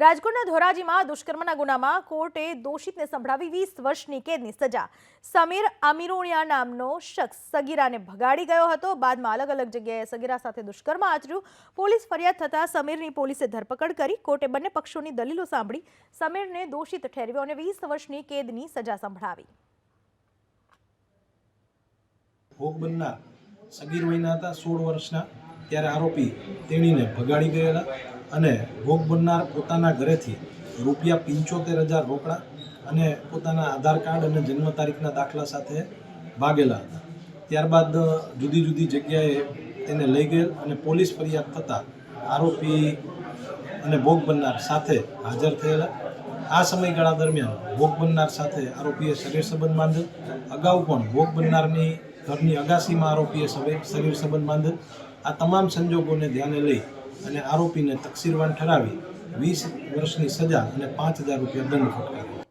રાજકોટના ધોરાજીમાં દુષ્કર્મના ગુનામાં કોર્ટે દોષિતને સંભળાવી વીસ વર્ષની કેદની સજા. સમીર અમીરોણિયા નામનો શખ્સ સગીરાને ભગાડી ગયો હતો. બાદમાં અલગ અલગ જગ્યાએ સગીરા સાથે દુષ્કર્મ આચર્યું. પોલીસ ફરિયાદ થતાં સમીરની પોલીસે ધરપકડ કરી. કોર્ટે બંને પક્ષોની દલીલો સાંભળી સમીરને દોષિત ઠેરવ્યો અને વીસ વર્ષની કેદની સજા સંભળાવી. ભોગ બનનાર સગીર વયના હતા, સોળ વર્ષના. ત્યારે આરોપી તેણીને ભગાડી ગયેલા અને ભોગ બનનાર પોતાના ઘરેથી રૂપિયા પંચોતેર હજાર રોકડા અને પોતાના આધાર કાર્ડ અને જન્મ તારીખના દાખલા સાથે ભાગેલા હતા. ત્યારબાદ જુદી જુદી જગ્યાએ તેને લઈ ગયેલ અને પોલીસ ફરિયાદ થતાં આરોપી અને ભોગ બનનાર સાથે હાજર થયેલા. આ સમયગાળા દરમિયાન ભોગ બનનાર સાથે આરોપીએ શરીર સંબંધ બાંધેલ. અગાઉ પણ ભોગ બનનારની ઘરની અગાસીમાં આરોપીએ શરીર સંબંધ બાંધેલ. આ તમામ સંજોગોને ધ્યાને લઈ અને આરોપીને તકસીરવાન ઠરાવી વીસ વર્ષની સજા અને પાંચ હજાર રૂપિયા દંડ ફટકાર્યો.